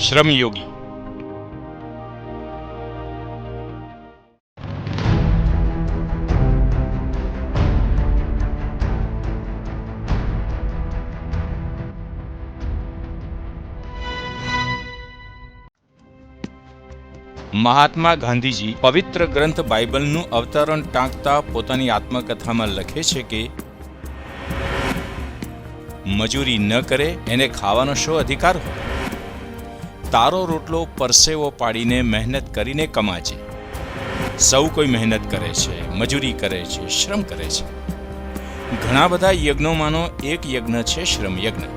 શ્રમયોગી. મહાત્મા ગાંધીજી પવિત્ર ગ્રંથ બાઇબલનું અવતરણ ટાંકતા પોતાની આત્મકથામાં લખે છે કે, મજૂરી ન કરે, એને ખાવાનો શો અધિકાર હોય. તારો રોટલો પરસેવો પાડીને મહેનત કરીને કમાજે. સૌ કોઈ મહેનત કરે છે, મજૂરી કરે છે, શ્રમ કરે છે. ઘણા બધા યજ્ઞોમાંનો એક યજ્ઞ છે શ્રમ યજ્ઞ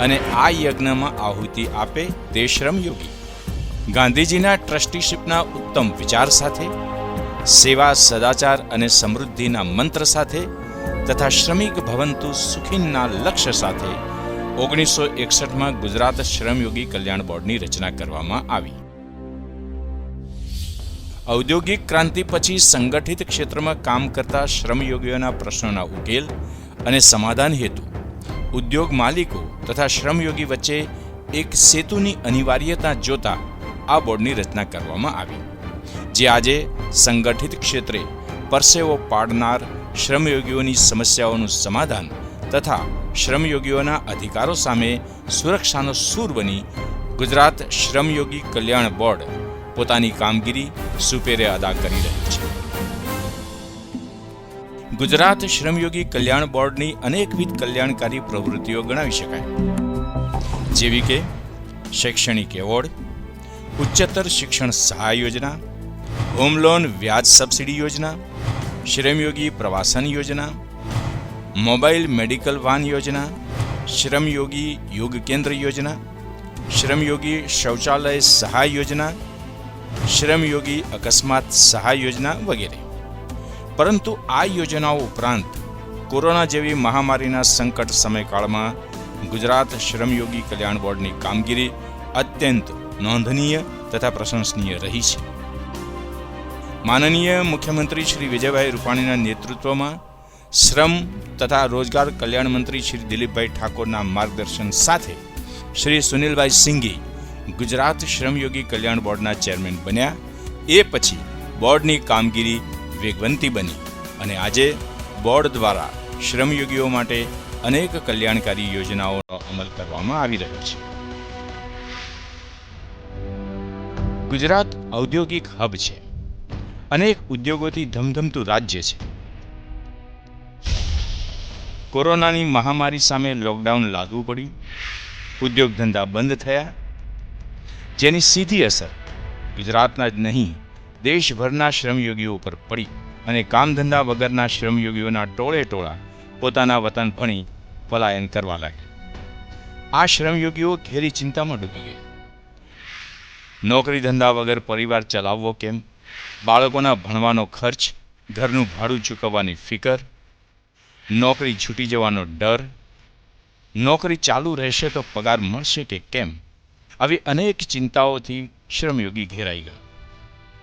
અને આ યજ્ઞમાં આહુતિ આપે તે શ્રમયોગી. ગાંધીજીના ટ્રસ્ટીશીપના ઉત્તમ વિચાર સાથે, સેવા સદાચાર અને સમૃદ્ધિના મંત્ર સાથે તથા શ્રમિક ભવંતુ સુખીનના લક્ષ્ય સાથે ઓગણીસો એકસઠમાં ગુજરાત શ્રમયોગી કલ્યાણ બોર્ડની રચના કરવામાં આવી. ઔદ્યોગિક ક્રાંતિ પછી સંગઠિત ક્ષેત્રમાં કામ કરતા શ્રમયોગીઓના પ્રશ્નોના ઉકેલ અને સમાધાન હેતુ. ઉદ્યોગ માલિકો તથા શ્રમયોગી વચ્ચે એક સેતુની અનિવાર્યતા જોતા આ બોર્ડની રચના કરવામાં આવી. જે આજે સંગઠિત ક્ષેત્રે પરસેવો પાડનાર શ્રમયોગીઓની સમસ્યાઓનું સમાધાન તથા શ્રમયોગીઓના અધિકારો સામે સુરક્ષાનો સૂર બની ગુજરાત શ્રમયોગી કલ્યાણ બોર્ડ પોતાની કામગીરી સુપેરે અદા કરી રહ્યું છે. ગુજરાત શ્રમયોગી કલ્યાણ બોર્ડની અનેકવિધ કલ્યાણકારી પ્રવૃત્તિઓ ગણાવી શકાય. જેવી કે શૈક્ષણિક એવોર્ડ, ઉચ્ચતર શિક્ષણ સહાય યોજના, હોમ લોન વ્યાજ સબસિડી યોજના, શ્રમયોગી પ્રવાસન યોજના મોબાઈલ મેડિકલ વાન યોજના શ્રમયોગી યોગ કેન્દ્ર યોજના શ્રમયોગી શૌચાલય સહાય યોજના શ્રમયોગી અકસ્માત સહાય યોજના વગેરે. પરંતુ આ યોજનાઓ ઉપરાંત કોરોના જેવી મહામારીના સંકટ સમયકાળમાં ગુજરાત શ્રમયોગી કલ્યાણ બોર્ડની કામગીરી અત્યંત નોંધનીય તથા પ્રશંસનીય રહી છે. માનનીય મુખ્યમંત્રી શ્રી વિજયભાઈ રૂપાણીના નેતૃત્વમાં શ્રમ તથા રોજગાર કલ્યાણ મંત્રી શ્રી દિલીપભાઈ ઠાકોરના માર્ગદર્શન સાથે શ્રી સુનિલભાઈ સિંઘી ગુજરાત શ્રમયોગી કલ્યાણ બોર્ડના ચેરમેન બન્યા. એ પછી બોર્ડની કામગીરી વેગવંતી બની અને આજે બોર્ડ દ્વારા શ્રમયોગીઓ માટે અનેક કલ્યાણકારી યોજનાઓનો અમલ કરવામાં આવી રહ્યો છે. ગુજરાત ઔદ્યોગિક હબ છે. અનેક ઉદ્યોગોથી ધમધમતું રાજ્ય છે. કોરોનાની મહામારી સામે લોકડાઉન લાગુ પડ્યું ઉદ્યોગ ધંધા બંધ થયા. જેની સીધી અસર ગુજરાતના જ નહીં, દેશભરના શ્રમયોગીઓ ઉપર પડી અને કામ ધંધા વગરના શ્રમયોગીઓના ટોળે ટોળા પોતાના વતન ભણી પલાયન કરવા લાગ્યા. આ શ્રમયોગીઓ ઘેરી ચિંતામાં ડૂબી ગયા નોકરી ધંધા વગર પરિવાર ચલાવવો કેમ? બાળકોના ભણવાનો ખર્ચ, ઘરનું ભાડું ચૂકવવાની ફિકર નોકરી છૂટી જવાનો ડર, નોકરી ચાલુ રહેશે તો પગાર મળશે કે કેમ? આવી અનેક ચિંતાઓથી શ્રમયોગી ઘેરાઈ ગયો.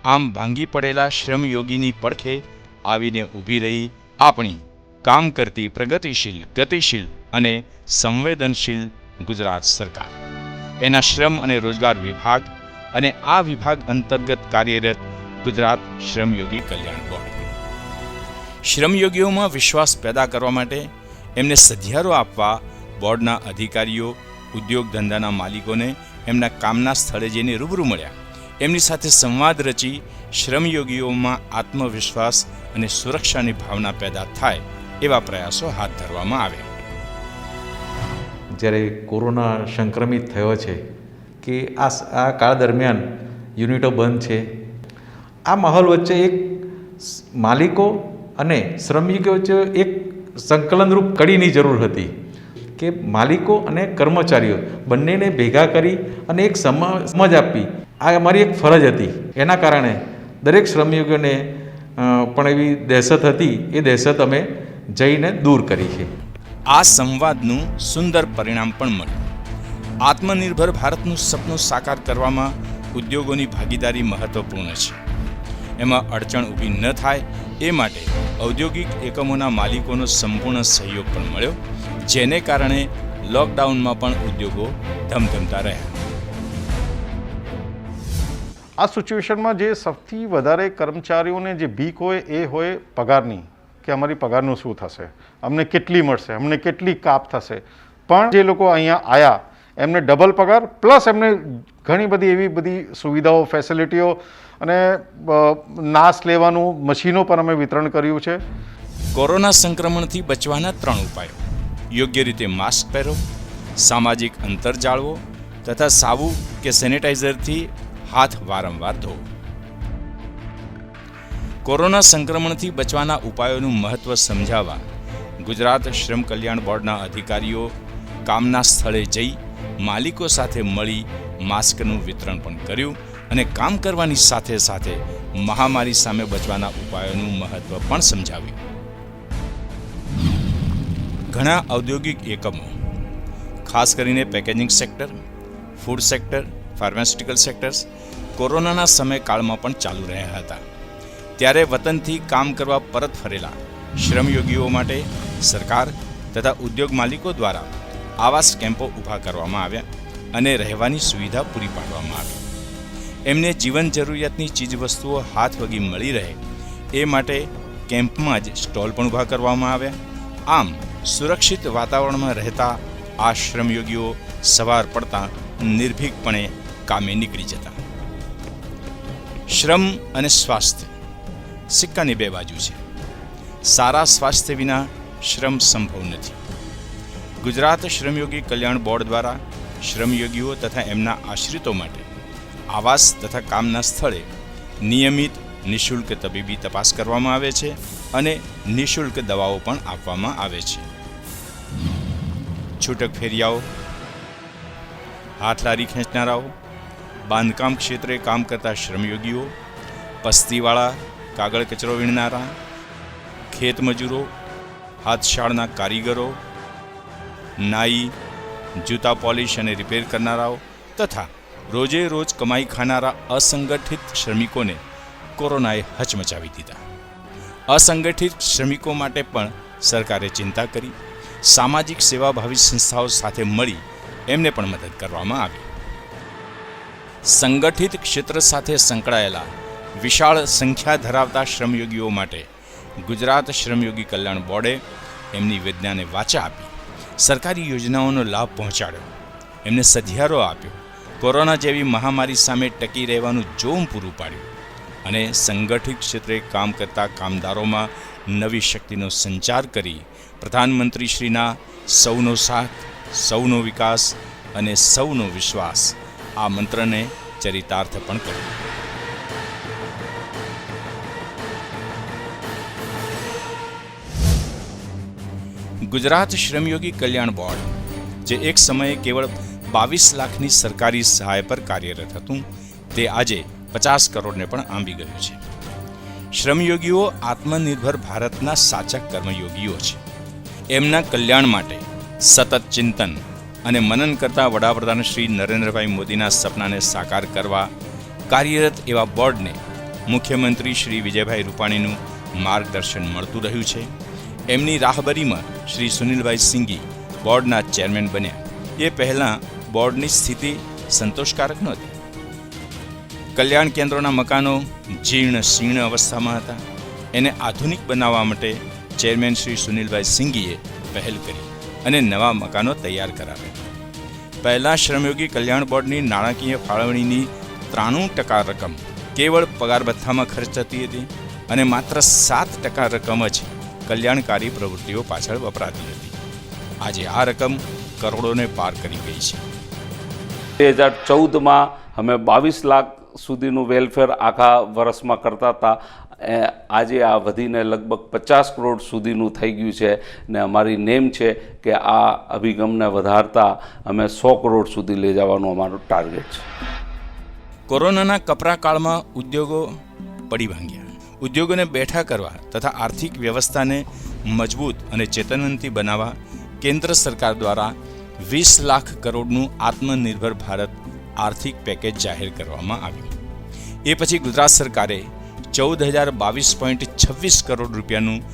આમ ભાંગી પડેલા શ્રમયોગીની પડખે આવીને ઊભી રહી આપણી કામ કરતી પ્રગતિશીલ, ગતિશીલ અને સંવેદનશીલ ગુજરાત સરકાર. એના શ્રમ અને રોજગાર વિભાગ અને આ વિભાગ અંતર્ગત કાર્યરત ગુજરાત શ્રમયોગી કલ્યાણ બોર્ડ. શ્રમયોગીઓમાં વિશ્વાસ પેદા કરવા માટે એમને સધિયારો આપવા બોર્ડના અધિકારીઓ ઉદ્યોગ ધંધાના માલિકોને એમના કામના સ્થળે જઈને રૂબરૂ મળ્યા. એમની સાથે સંવાદ રચી શ્રમયોગીઓમાં આત્મવિશ્વાસ અને સુરક્ષાની ભાવના પેદા થાય એવા પ્રયાસો હાથ ધરવામાં આવે. જ્યારે કોરોના સંક્રમિત થયો છે કે આ આ કાળ દરમિયાન યુનિટો બંધ છે, આ માહોલ વચ્ચે એક માલિકો અને શ્રમિકો વચ્ચે એક સંકલનરૂપ કડીની જરૂર હતી કે માલિકો અને કર્મચારીઓ બંનેને ભેગા કરી અને એક સમ, સમજ આપી. આ અમારી એક ફરજ હતી. એના કારણે દરેક શ્રમિકોને પણ એવી દહેશત હતી, એ દહેશત અમે જઈને દૂર કરી છે. આ સંવાદનું સુંદર પરિણામ પણ મળ્યું. આત્મનિર્ભર ભારતનું સપનું સાકાર કરવામાં ઉદ્યોગોની ભાગીદારી મહત્વપૂર્ણ છે. એમાં અડચણ ઊભી ન થાય એ માટે ઔદ્યોગિક એકમોના માલિકોનો સંપૂર્ણ સહયોગ પણ મળ્યો, જેને કારણે લોકડાઉનમાં પણ ઉદ્યોગો ધમધમતા રહ્યા. આ સિચ્યુએશનમાં જે સૌથી વધારે કર્મચારીઓને જે બીક હોય એ હોય પગારની, કે અમારી પગારનું શું થશે? અમને કેટલી મળશે? અમને કેટલી કાપ થશે? પણ જે લોકો અહીંયા આવ્યા એમને ડબલ પગાર, પ્લસ એમને ઘણી બધી એવી બધી સુવિધાઓ ફેસિલિટીઓ અને નાશ લેવાનું મશીનો પણ અમે વિતરણ કર્યું છે. કોરોના સંક્રમણથી બચવાના ત્રણ ઉપાયો. યોગ્ય રીતે માસ્ક પહેરો, સામાજિક અંતર જાળવો તથા સાબુ કે સેનેટાઈઝરથી હાથ વારંવાર ધોવો. કોરોના સંક્રમણથી બચવાના ઉપાયોનું મહત્વ સમજાવવા ગુજરાત શ્રમ કલ્યાણ બોર્ડના અધિકારીઓ કામના સ્થળે જઈ માલિકો સાથે મળી માસ્કનું વિતરણ પણ કર્યું અને કામ કરવાની સાથે સાથે મહામારી સામે બચવાના ઉપાયોનું મહત્વ પણ સમજાવ્યું. ઘણા ઔદ્યોગિક એકમો, ખાસ કરીને packaging sector, food sector, pharmaceutical sectors, કોરોનાના સમયકાળમાં પણ ચાલુ રહ્યા હતા. ત્યારે વતનથી કામ કરવા પરત ફરેલા શ્રમયોગીઓ માટે સરકાર તથા ઉદ્યોગ માલિકો દ્વારા આવાસ કેમ્પો ઊભા કરવામાં આવ્યા અને રહેવાની સુવિધા પૂરી પાડવામાં આવી. એમને જીવન જરૂરિયાતની ચીજવસ્તુઓ હાથ વગી મળી રહે એ માટે કેમ્પમાં જ સ્ટોલ પણ ઊભા કરવામાં આવ્યા. આમ, સુરક્ષિત વાતાવરણમાં રહેતા આ શ્રમયોગીઓ સવાર પડતા નિર્ભીકપણે કામે નીકળી જતા. શ્રમ અને સ્વાસ્થ્ય સિક્કાની બે બાજુ છે. સારા સ્વાસ્થ્ય વિના શ્રમ સંભવ નથી. ગુજરાત શ્રમયોગી કલ્યાણ બોર્ડ દ્વારા શ્રમયોગીઓ તથા એમના આશ્રિતો માટે આવાસ તથા કામના સ્થળે નિયમિત નિઃશુલ્ક તબીબી તપાસ કરવામાં આવે છે અને નિઃશુલ્ક દવાઓ પણ આપવામાં આવે છે. છૂટક ફેરિયાઓ, હાથલારી ખેંચનારાઓ, બાંધકામ ક્ષેત્રે કામ કરતા શ્રમયોગીઓ, પસ્તીવાળા, કાગળ કચરો વીણનારા, ખેતમજૂરો, હાથશાળના કારીગરો નાઈ, જૂતા પોલિશ અને રિપેર કરનારાઓ તથા રોજે રોજ કમાઈ ખાનારા અસંગઠિત શ્રમિકોને કોરોનાએ હચમચાવી દીધા. અસંગઠિત શ્રમિકો માટે પણ સરકારે ચિંતા કરી, સામાજિક સેવાભાવી સંસ્થાઓ સાથે મળી એમને પણ મદદ કરવામાં આવી. સંગઠિત ક્ષેત્ર સાથે સંકળાયેલા વિશાળ સંખ્યા ધરાવતા શ્રમયોગીઓ માટે ગુજરાત શ્રમયોગી કલ્યાણ બોર્ડે એમની વિદ્યાને વાચા આપી. સરકારી યોજનાઓનો લાભ પહોંચાડ્યો. એમને સધિયારો આપ્યો. કોરોના જેવી મહામારી સામે ટકી રહેવાનું જોમ પૂરું પાડ્યું અને સંગઠિત ક્ષેત્રે કામ કરતા કામદારોમાં નવી શક્તિનો સંચાર કરી પ્રધાનમંત્રીશ્રીના સૌનો સાથ, સૌનો વિકાસ અને સૌનો વિશ્વાસ આ મંત્રને ચરિતાર્થ પણ કર્યો. ગુજરાત શ્રમયોગી કલ્યાણ બોર્ડ, જે એક સમયે કેવળ બાવીસ લાખની સરકારી સહાય પર કાર્યરત હતું, તે આજે પચાસ કરોડને પણ આંબી ગયું છે. શ્રમયોગીઓ આત્મનિર્ભર ભારતના સાચા કર્મયોગીઓ છે. એમના કલ્યાણ માટે સતત ચિંતન અને મનન કરતા વડાપ્રધાન શ્રી નરેન્દ્રભાઈ મોદીના સપનાને સાકાર કરવા કાર્યરત એવા બોર્ડને મુખ્યમંત્રી શ્રી વિજયભાઈ રૂપાણીનું માર્ગદર્શન મળતું રહ્યું છે. એમની રાહબરીમાં શ્રી સુનિલભાઈ સિંઘી બોર્ડના ચેરમેન બન્યા. એ પહેલાં બોર્ડની સ્થિતિ સંતોષકારક નહોતી. કલ્યાણ કેન્દ્રોના મકાનો જીર્ણ શીર્ણ અવસ્થામાં હતા. એને આધુનિક બનાવવા માટે ચેરમેન શ્રી સુનિલભાઈ સિંઘીએ પહેલ કરી અને નવા મકાનો તૈયાર કરાવ્યા. પહેલાં શ્રમયોગી કલ્યાણ બોર્ડની નાણાકીય ફાળવણીની ત્રાણું ટકા રકમ કેવળ પગાર ભથ્થામાં ખર્ચ થતી હતી અને માત્ર સાત ટકા રકમ જ કલ્યાણકારી પ્રવૃત્તિઓ પાછળ વપરાતી હતી. આજે આ રકમ કરોડોને પાર કરી ગઈ છે. બે હજાર ચૌદમાં અમે બાવીસ લાખ સુધીનું વેલફેર આખા વર્ષમાં કરતા હતા. એ આજે આ વધીને લગભગ પચાસ કરોડ સુધીનું થઈ ગયું છે ને અમારી નેમ છે કે આ અભિગમને વધારતા અમે સો કરોડ સુધી લઈ જવાનું અમારું ટાર્ગેટ છે. કોરોનાના કપરા કાળમાં ઉદ્યોગો પડી ભાંગ્યા. ઉદ્યોગોને બેઠા કરવા તથા આર્થિક વ્યવસ્થાને મજબૂત અને ચેતનવંતી બનાવવા કેન્દ્ર સરકાર દ્વારા વીસ લાખ કરોડનું આત્મનિર્ભર ભારત આર્થિક પેકેજ જાહેર કરવામાં આવ્યું. એ પછી ગુજરાત સરકારે ચૌદ હજાર બાવીસ પોઈન્ટ છવ્વીસ કરોડ રૂપિયાનું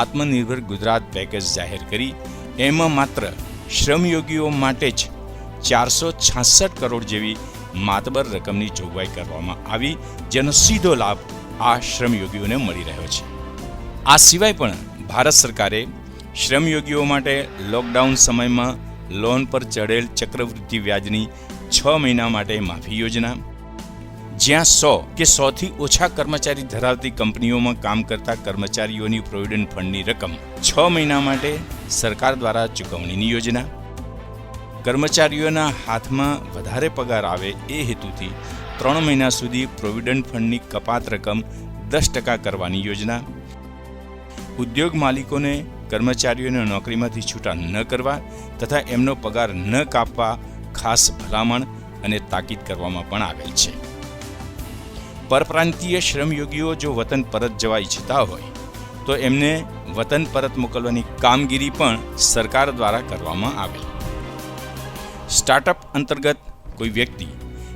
આત્મનિર્ભર ગુજરાત પેકેજ જાહેર કરી, એમાં માત્ર શ્રમયોગીઓ માટે જ ચારસો છાસઠ કરોડ જેવી માતબર રકમની જોગવાઈ કરવામાં આવી, જેનો સીધો લાભ આ શ્રમયોગીઓને મળી રહ્યો છે. આ સિવાય પણ ભારત સરકારે શ્રમયોગીઓ માટે લોકડાઉન સમયમાં લોન પર ચડેલ ચક્રવૃદ્ધિ વ્યાજની છ મહિના માટે માફી યોજના, જ્યાં સો કે સોથી ઓછા કર્મચારી ધરાવતી કંપનીઓમાં કામ કરતા કર્મચારીઓની પ્રોવિડન્ટ ફંડની રકમ છ મહિના માટે સરકાર દ્વારા ચૂકવણીની યોજના. કર્મચારીઓના હાથમાં વધારે પગાર આવે એ હેતુથી ત્રણ મહિના સુધી પ્રોવિડન્ટ ફંડની કપાત રકમ દસ ટકા કરવાની યોજના. ઉદ્યોગ માલિકોને, કર્મચારીઓને નોકરીમાંથી છૂટા ન કરવા તથા એમનો પગાર ન કાપવા ખાસ ભલામણ અને તાકીદ કરવામાં પણ આવેલ છે. પરપ્રાંતીય શ્રમયોગીઓ જો વતન પરત જવા ઈચ્છતા હોય, તો એમને વતન પરત મોકલવાની કામગીરી પણ સરકાર દ્વારા કરવામાં આવેલ. સ્ટાર્ટઅપ અંતર્ગત કોઈ વ્યક્તિ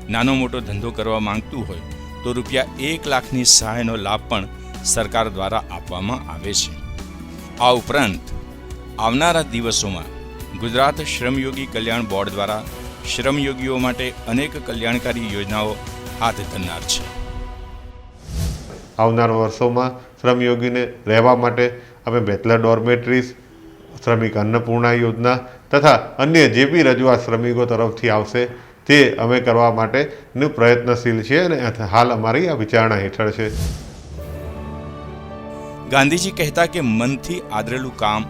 નાનો મોટો ધંધો કરવા માંગતું હોય, તો રૂપિયા એક લાખની સહાયનો લાભ પણ સરકાર દ્વારા આપવામાં આવે છે. આ ઉપરાંત, આવનારા દિવસોમાં ગુજરાત શ્રમયોગી કલ્યાણ બોર્ડ દ્વારા શ્રમયોગીઓ માટે અનેક કલ્યાણકારી યોજનાઓ હાથ ધરનાર છે. આવનારા વર્ષોમાં શ્રમયોગીને રહેવા માટે અમે બેચલર ડોર્મેટરીઝ, શ્રમિક અન્નપૂર્ણા યોજના તથા અન્ય જે બી રજૂઆત શ્રમિકો તરફથી આવશે તે અમે કરવા માટેનું પ્રયત્નશીલ છીએ અને હાલ અમારી આ વિચારણા હેઠળ છે. ગાંધીજી કહેતા કે મનથી આદરેલું કામ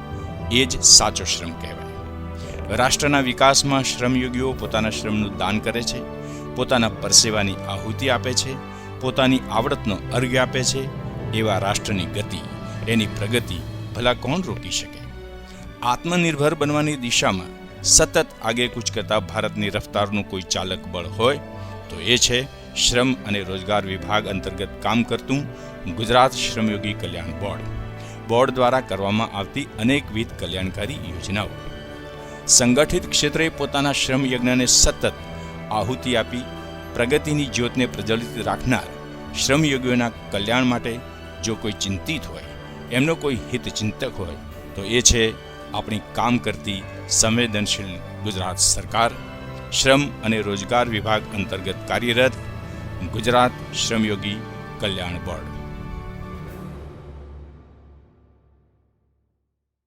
એ જ સાચો શ્રમ કહેવાય. રાષ્ટ્રના વિકાસમાં શ્રમયોગીઓ પોતાના શ્રમનું દાન કરે છે, પોતાના પરસેવાની આહુતિ આપે છે, પોતાની આવડતનો અર્ઘ્ય આપે છે, એવા રાષ્ટ્રની ગતિ, એની પ્રગતિ ભલા કોણ રોકી શકે? આત્મનિર્ભર બનવાની દિશામાં સતત આગેકૂચ કરતા ભારતની રફતારનું કોઈ ચાલક બળ હોય તો એ છે શ્રમ અને રોજગાર વિભાગ અંતર્ગત કામ કરતું ગુજરાત શ્રમયોગી કલ્યાણ બોર્ડ. બોર્ડ દ્વારા કરવામાં આવતી અનેકવિધ કલ્યાણકારી યોજનાઓ. સંગઠિત ક્ષેત્રે પોતાના શ્રમ યજ્ઞને સતત આહુતિ આપી પ્રગતિની જ્યોતને પ્રજ્વલિત રાખનાર શ્રમયોગીઓના કલ્યાણ માટે જો કોઈ ચિંતિત હોય, એમનો કોઈ હિતચિંતક હોય, તો એ છે આપણી કામ કરતી સંવેદનશીલ ગુજરાત સરકાર, શ્રમ અને રોજગાર વિભાગ અંતર્ગત કાર્યરત ગુજરાત શ્રમયોગી કલ્યાણ બોર્ડ.